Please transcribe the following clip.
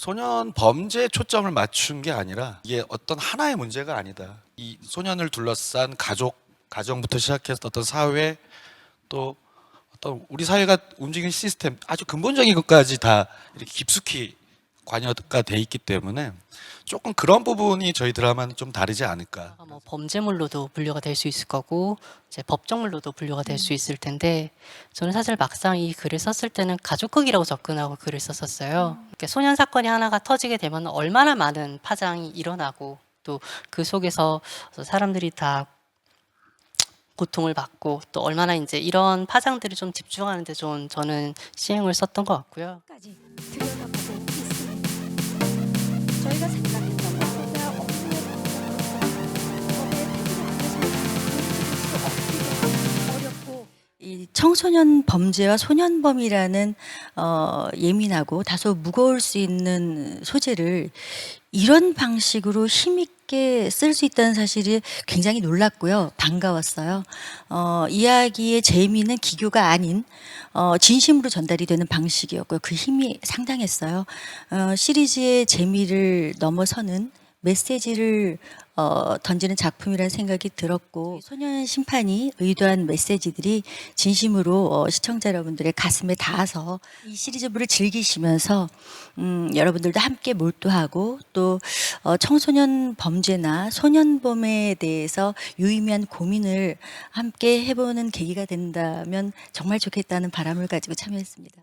소년 범죄에 초점을 맞춘 게 아니라 이게 어떤 하나의 문제가 아니다. 이 소년을 둘러싼 가족 가정부터 시작해서 어떤 사회 또 어떤 우리 사회가 움직이는 시스템 아주 근본적인 것까지 다 이렇게 깊숙이 관여가 돼 있기 때문에 조금 그런 부분이 저희 드라마는 좀 다르지 않을까. 뭐 범죄물로도 분류가 될 수 있을 거고 이제 법정물로도 분류가 될 수 있을 텐데 저는 사실 막상 이 글을 썼을 때는 가족극이라고 접근하고 글을 썼었어요. 그러니까 소년 사건이 하나가 터지게 되면 얼마나 많은 파장이 일어나고 또 그 속에서 사람들이 다 고통을 받고 또 얼마나 이제 이런 파장들을 좀 집중하는 데 좀 저는 시행을 썼던 것 같고요. 이 청소년 범죄와 소년범이라는 어, 예민하고 다소 무거울 수 있는 소재를 이런 방식으로 힘 있 게 쓸 수 있다는 사실이 굉장히 놀랐고요. 반가웠어요. 어, 이야기의 재미는 기교가 아닌 어, 진심으로 전달이 되는 방식이었고요. 그 힘이 상당했어요. 어, 시리즈의 재미를 넘어서는 메시지를 어, 던지는 작품이라는 생각이 들었고 소년 심판이 의도한 메시지들이 진심으로 어, 시청자 여러분들의 가슴에 닿아서 이 시리즈물을 즐기시면서 음, 여러분들도 함께 몰두하고 또 어, 청소년 범죄나 소년범에 대해서 유의미한 고민을 함께 해보는 계기가 된다면 정말 좋겠다는 바람을 가지고 참여했습니다.